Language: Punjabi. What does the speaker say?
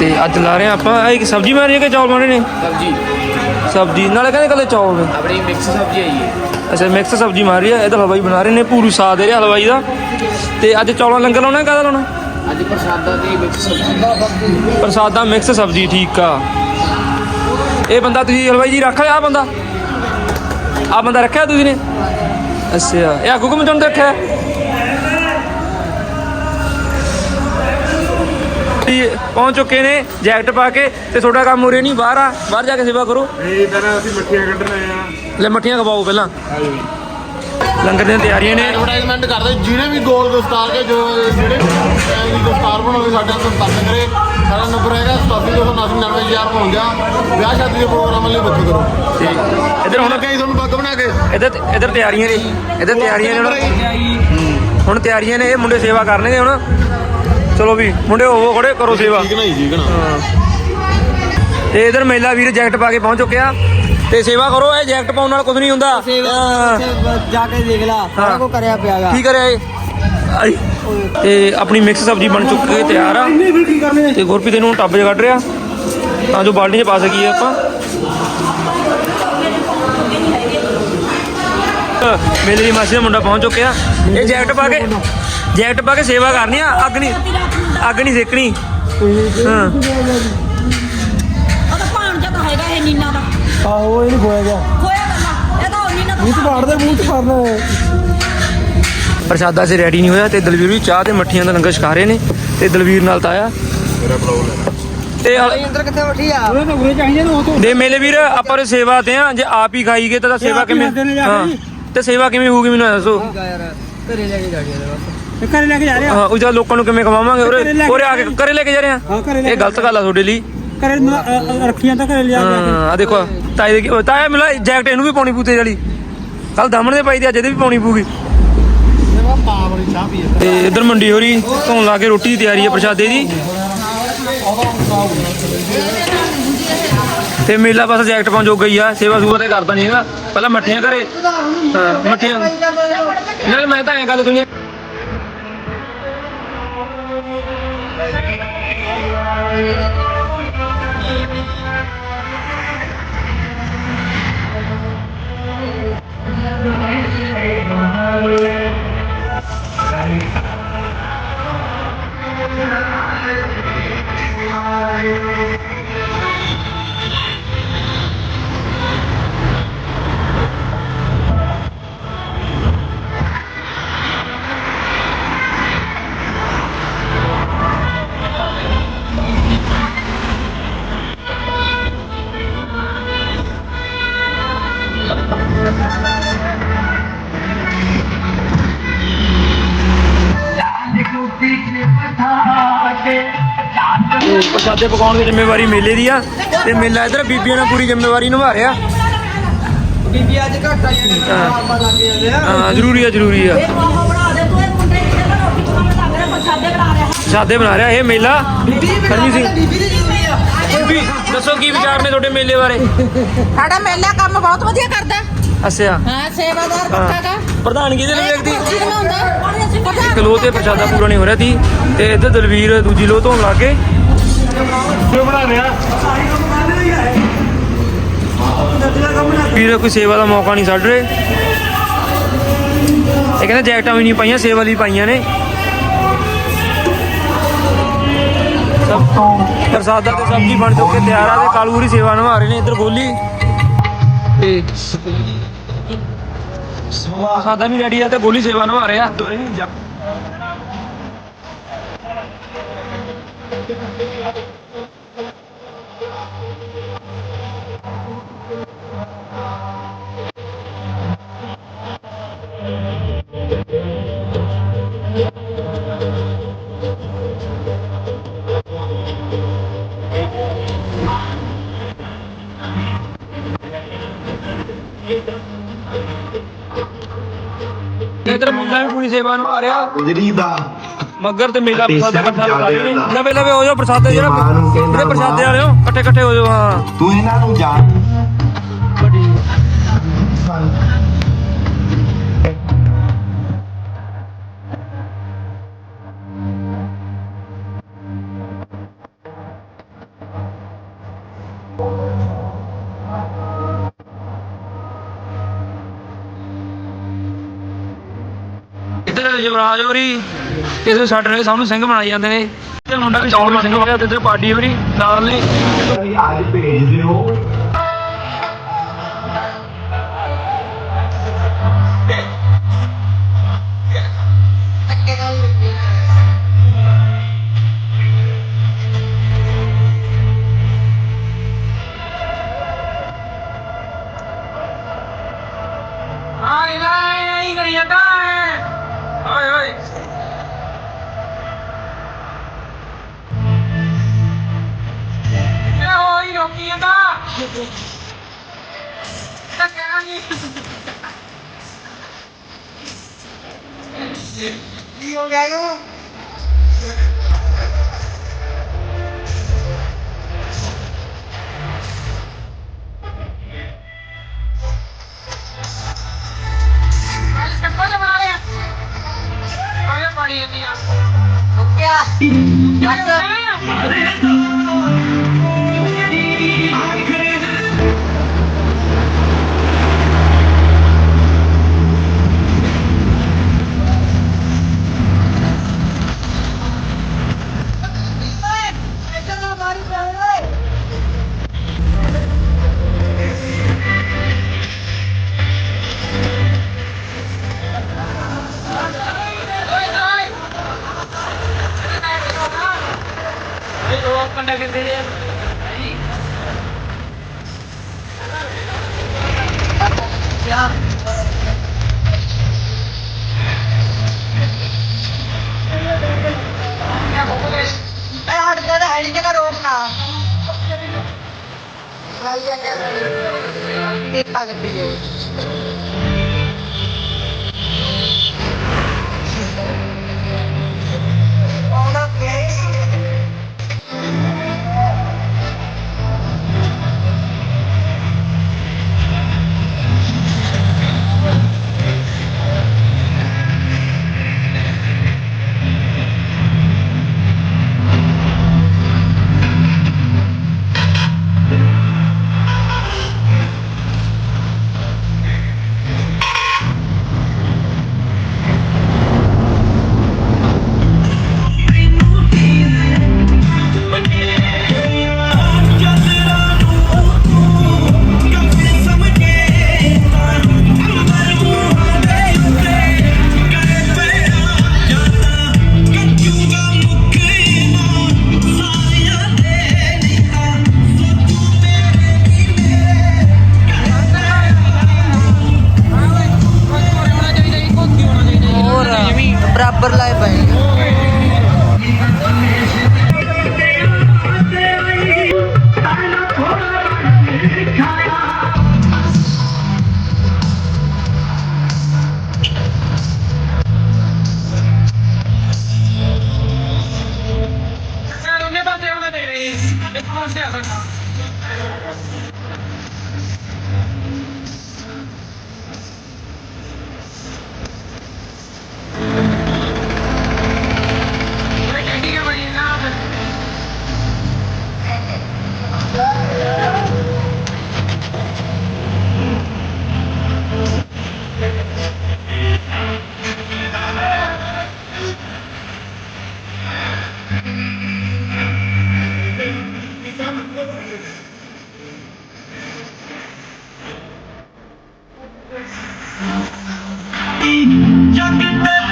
ਤੇ ਅੱਜ ਲਾ ਰਹੇ ਹਾਂ ਆਪਾਂ। ਇਹ ਸਬਜ਼ੀ ਮਾਰੀ ਹੈ ਕਿ ਚੌਲ ਬਣੇ ਨੇ? ਸਬਜੀ। ਸਬਜ਼ੀ। ਨਾਲੇ ਕਹਿੰਦੇ ਕੱਲੇ ਚੌਲ ਨੇ। ਆਪਣੀ ਮਿਕਸ ਸਬਜੀ ਆਈ ਹੈ ਅੱਛਾ ਮਿਕਸ ਸਬਜ਼ੀ ਮਾਰ ਰਹੀ ਹੈ। ਇਹਦਾ ਹਲਵਾਈ ਬਣਾ ਰਹੇ ਨੇ ਪੂਰੀ ਸਾਦ ਦੇ ਰਿਹਾ ਹਲਵਾਈ ਦਾ। ਤੇ ਅੱਜ ਚੌਲਾਂ ਲੰਗਰ ਲਾਉਣਾ ਕਾਹਦਾ ਲਾਉਣਾ? ਅੱਜ ਪ੍ਰਸ਼ਾਦਾ ਦੀ ਮਿਕਸ ਸਬਜੀ। ਪ੍ਰਸਾਦਾ ਮਿਕਸ ਸਬਜ਼ੀ ਠੀਕ ਆ। ਇਹ ਬੰਦਾ ਤੁਸੀਂ ਹਲਵਾਈ ਜੀ ਰੱਖ ਲਿਆ ਆ ਬੰਦਾ? ਆ ਬੰਦਾ ਰੱਖਿਆ ਤੁਸੀਂ ਨੇ? ਅੱਛਾ। ਇਹ ਆਗੂ ਕਮ ਚੁਣ ਰੱਖਿਆ? ਇਹ ਪਹੁੰਚ ਚੁੱਕੇ ਨੇ ਜੈਕਟ ਪਾ ਕੇ ਤੇ ਤੁਹਾਡਾ ਕੰਮ ਉਰੇ ਨਹੀਂ ਬਾਹਰ ਆ ਬਾਹਰ ਜਾ ਕੇ ਸੇਵਾ ਕਰੋ। ਇਹ ਤਰ੍ਹਾਂ ਅਸੀਂ ਮੱਠੀਆਂ ਕੱਢਣੇ ਆ ਲੈ ਮੱਠੀਆਂ ਖਵਾਓ ਪਹਿਲਾਂ। ਲੰਗਰ ਦੀਆਂ ਤਿਆਰੀਆਂ ਨੇ। ਐਡਵਰਟਾਈਜ਼ਮੈਂਟ ਕਰਦੇ ਜਿਹਨੇ ਵੀ ਗੋਲ ਦਸਤਾਰ ਕੇ ਜੋ ਜਿਹੜੇ ਵੀ ਦਸਤਾਰ ਬਣਾਉਂਦੇ ਸਾਡੇ ਨਾਲ ਸੰਪਰਕ ਕਰੇ ਸਾਡਾ ਨੰਬਰ ਹੈਗਾ 8729999000 ਪਹੁੰਚਾ ਵਿਆਹ ਸ਼ਾਦੀ ਦੇ ਪ੍ਰੋਗਰਾਮਾਂ ਲਈ ਬੁੱਕ ਕਰੋ। ਇੱਧਰ ਹੁਣ ਕਈ ਤੁਹਾਨੂੰ ਪੱਗ ਬਣਾ ਕੇ। ਇੱਧਰ ਇੱਧਰ ਤਿਆਰੀਆਂ ਨੇ। ਇੱਧਰ ਤਿਆਰੀਆਂ ਨੇ ਹੁਣ। ਹੁਣ ਤਿਆਰੀਆਂ ਨੇ ਇਹ ਮੁੰਡੇ ਸੇਵਾ ਕਰਨਗੇ ਹੁਣ। ਚਲੋ ਵੀ ਮੁੰਡੇ ਹੋਵੋ ਖੜੇ ਕਰੋ ਸੇਵਾ। ਠੀਕ ਨਹੀਂ ਠੀਕ ਨਾ ਤੇ ਇਧਰ ਮੇਲਾ ਵੀਰ ਜੈਕਟ ਪਾ ਕੇ ਪਹੁੰਚ ਚੁੱਕਿਆ ਤੇ ਸੇਵਾ ਕਰੋ ਇਹ ਜੈਕਟ ਪਾਉਣ ਨਾਲ ਕੁਝ ਨਹੀਂ ਹੁੰਦਾ। ਜਾ ਕੇ ਦੇਖ ਲਾ। ਸਾਰਾ ਕੋ ਕਰਿਆ ਪਿਆਗਾ ਕੀ ਕਰਿਆ ਇਹ। ਤੇ ਆਪਣੀ ਮਿਕਸ ਸਬਜ਼ੀ ਬਣ ਚੁੱਕੀ ਹੈ ਤਿਆਰ ਆ। ਤੇ ਗੁਰਪ੍ਰੀਤ ਇਹਨੂੰ ਟੱਬ 'ਚ ਕੱਢ ਰਿਹਾ। ਤਾਂ ਜੋ ਬਾਲਟੀ 'ਚ ਪਾ ਸਕੀਏ ਆਪਾਂ। ਮੇਲੇ ਦੀ ਮਾਸੀ ਦਾ ਮੁੰਡਾ ਪਹੁੰਚ ਚੁੱਕਿਆ। ਇਹ ਜੈਕਟ ਪਾ ਕੇ ਜੈਕਟ ਪਾ ਕੇ ਸੇਵਾ ਕਰਨੀ ਆ ਅੱਗ ਨਹੀਂ ਅੱਗ ਨਹੀਂ ਸੇਕਣੀ। ਹਾਂ। ਉਹਦਾ ਭਾਣ ਜਦ ਹੈਗਾ ਇਹ ਨੀਨਾ ਦਾ। ਆਹੋ ਇਹ ਖੋਇਆ ਗਿਆ। ਖੋਇਆ ਗੱਲਾਂ ਇਹ ਤਾਂ ਉਹ ਨੀਨਾ ਮੂੰਹ ਚ ਪਾੜਦੇ ਮੂੰਹ ਚ ਫੜਨਾ ਪ੍ਰਸ਼ਾਦਾ ਸੇ ਰੈਡੀ ਨਹੀਂ ਹੋਇਆ ਤੇ ਦਲਵੀਰ ਵੀ ਚਾਹ ਤੇ ਮੱਠੀਆਂ ਦਾ ਲੰਗਰ ਛਕਾ ਰਹੇ ਨੇ ਤੇ ਦਲਵੀਰ ਨਾਲ ਤਾਇਆ। ਤੇ ਹਲ- ਅੰਦਰ ਕਿੱਥੇ ਬੈਠੀ ਆ? ਉਹਨੇ ਤਾਂ ਉਰੇ ਚਾਹੀਦੇ ਨੇ ਉਹ ਤੋਂ। ਦੇ ਮੇਲੇ ਵੀਰ ਆਪਾਂ ਦੇ ਸੇਵਾ ਤੇ ਆ ਜੇ ਆਪ ਹੀ ਖਾਈਗੇ ਤਾਂ ਸੇਵਾ ਕਿਵੇਂ ਹਾਂ। ਤੇ ਸੇਵਾ ਕਿਵੇਂ ਹੋਊਗੀ ਮੈਨੂੰ ਦੱਸੋ। ਯਾਰ ਘਰੇ ਲੈ ਕੇ ਜਾ ਕੇ ਬਸ। ਘਰੇ ਲੈ ਕੇ ਜਾ ਰਿਹਾ। ਹਾਂ ਉਹ ਲੋਕਾਂ ਨੂੰ ਕਿਵੇਂ ਖਵਾਵਾਂਗੇ ਘਰੇ ਉਰੇ ਲੈ ਕੇ ਉਰੇ ਆ ਕੇ ਘਰੇ ਲੈ ਕੇ ਜਾ ਰਹੇ? ਹਾਂ, ਆ ਘਰੇ ਲੈ ਇਹ ਕੇ ਗਲਤ ਗੱਲ ਆ ਤੁਹਾਡੇ ਲਈ। ਘਰੇ ਨ- ਅ- ਅ- ਰੱਖੀਆਂ ਤਾਂ ਘਰੇ ਲਿਆ ਹਾਂ ਆ ਦੇਖੋ ਤਾਏ ਦੇ ਕੀ- ਤਾਇਆ ਮਿਲਾ ਜੈਕਟ ਇਹਨੂੰ ਵੀ ਪਾਉਣੀ ਪੂਤੇ ਵਾਲੀ। ਕੱਲ ਦਮਣ ਦੇ ਪਾਈ ਦੀ ਅੱਜ ਇਹਦੇ ਵੀ ਪਾਉਣੀ ਪੂਗੀ ਤੇ ਇਧਰ ਮੰਡੀ ਹੋਰੀ ਧੌਣ ਲਾ ਕੇ ਰੋਟੀ ਦੀ ਤਿਆਰੀ ਹੈ ਪ੍ਰਸ਼ਾਦੇ ਦੀ। ਤੇ ਮੇਲਾ ਬਸ ਜੈਕਟ ਪਾਉਣ ਜੋਗਾ ਹੀ ਆ ਸੇਵਾ ਸੂਵਾ ਤੇ ਕਰਦਾ ਨਹੀਂ ਹੈਗਾ। ਪਹਿਲਾਂ ਮੱਠੀਆਂ ਘਰੇ। ਹਾਂ ਮੱਠੀਆਂ। ਨਾਲ ਮੈਂ ਤਾਂ ਐਂ ਗੱਲ ਸੁਣੀ ਤੇ ਪ੍ਰਸ਼ਾਦੇ ਪਕਾਉਣ ਦੀ ਜ਼ਿੰਮੇਵਾਰੀ ਮੇਲੇ ਦੀ ਆ ਤੇ ਮੇਲਾ ਇਧਰ ਬੀਬੀਆਂ ਨੇ ਪੂਰੀ ਜ਼ਿੰਮੇਵਾਰੀ ਨਿਭਾ ਰਿਹਾ। ਬੀਬੀ ਅੱਜ ਘੱਟ ਆ ਜਾਂਦੀ ਆਪਾਂ ਲੱਗ ਜਾਂਦੇ ਆ ਹਾਂ ਜ਼ਰੂਰੀ ਆ ਜ਼ਰੂਰੀ ਆ। ਤੂੰ ਨਾ ਪ੍ਰਸ਼ਾਦੇ ਬਣਾ ਰਿਹਾ। ਪ੍ਰਸ਼ਾਦੇ ਬਣਾ ਰਿਹਾ ਇਹ ਮੇਲਾ। ਹਰਮੀ ਸਿੰਘ। ਬੀਬੀ ਦੱਸੋ ਕੀ ਵਿਚਾਰ ਨੇ ਤੁਹਾਡੇ ਮੇਲੇ ਬਾਰੇ? ਸਾਡਾ ਮੇਲਾ ਕੰਮ ਬਹੁਤ ਵਧੀਆ ਕਰਦਾ। ਅੱਛਾ। ਹਾਂ ਸੇਵਾਦਾਰ ਪੱਕਾ ਦਾ ਪ੍ਰਧਾਨਗੀ ਦੇ ਵਿਅਕਤੀ? ਹੁੰਦਾ ਇੱਕ ਲੋ ਤੇ ਪ੍ਰਸ਼ਾਦਾ ਪੂਰਾ ਨਹੀਂ ਹੋ ਰਿਹਾ ਸੀ। ਤੇ ਇੱਧਰ ਦਲਵੀਰ ਦੂਜੀ ਲੋ ਧੋਣ ਲੱਗ ਗਏ। ਕਿਉਂ ਬਣਾ ਰਿਹਾ ਵੀਰ, ਕੋਈ ਸੇਵਾ ਦਾ ਮੌਕਾ ਨਹੀਂ ਛੱਡ ਰਹੇ। ਇਹ ਕਹਿੰਦੇ ਜੈਕਟਾਂ ਵੀ ਨਹੀਂ ਪਾਈਆਂ, ਸੇਵਾ ਲਈ ਪਾਈਆਂ ਨੇ। ਸਭ ਪ੍ਰਸਾਦਾ ਤੇ ਸਬਜ਼ੀ ਬਣ ਚੁੱਕੇ ਤਿਆਰ ਆ ਤੇ ਕਾਲੂਰੀ ਸੇਵਾ ਨਿਭਾ ਰਹੇ ਨੇ ਇੱਧਰ ਗੋਲੀ। ਤੇ ਪ੍ਰਸਾਦਾ ਵੀ ਰੈਡੀ ਆ ਤੇ ਗੋਲੀ ਸੇਵਾ ਨਿਭਾ ਰਿਹਾ ਇੱਧਰ ਮੁੰਡਾ ਵੀ ਪੂਰੀ ਸੇਵਾ ਨੂੰ ਆ ਰਿਹਾ। ਗੁਜਰੀ ਦਾ। ਮੱਗਰ ਤੇ ਮੇਲਾ ਪ੍ਰਸਾਦ ਇਕੱਠਾ ਨੇ ਨਵੇਂ ਨਵੇਂ ਹੋ ਜਾਓ ਪ੍ਰਸਾਦੇ ਜਿਹੜਾ ਜਿਹੜੇ ਪ੍ਰਸਾਦੇ ਵਾਲਿਓ ਇਕੱਠੇ ਇਕੱਠੇ ਹੋ ਜਾਓ ਹਾਂ। ਤੂੰ ਇਹਨਾਂ ਨੂੰ ਜਾਣ ਇੱਧਰ ਯੁਵਰਾਜ ਹੋਰੀ, ਇਧਰ ਛੱਡ ਰਹੇ ਸਭ ਸਿੰਘ ਬਣਾਈ ਜਾਂਦੇ ਨੇ। ਤੇ ਮੁੰਡਾ ਵੀ ਚੌਲ ਸਿੰਘ ਹੋ ਗਿਆ ਤੇ ਇੱਧਰ ਪਾਰਟੀ ਹੋਰੀ, ਨਾਲ ਨੇ। ਆਏ ਟੱਕਰਾਂ ਨਹੀਂ ਕੀ ਹੋ ਗਿਆ ਇਹਨੂੰ ਅੱਜ ਸੱਪਾ ਦੇ ਬਣਾ ਲਿਆ ਬਰਾਬਰ ਲਾਏ ਪਏ ਯਾਰ ਉਹਨੇ ਪਾਸੇ ਦੇ ਰਹੇ ਇੱਕ ਪਾਸੇ ਆ ਸਕਦਾ। ਜੱਗ ਤੇ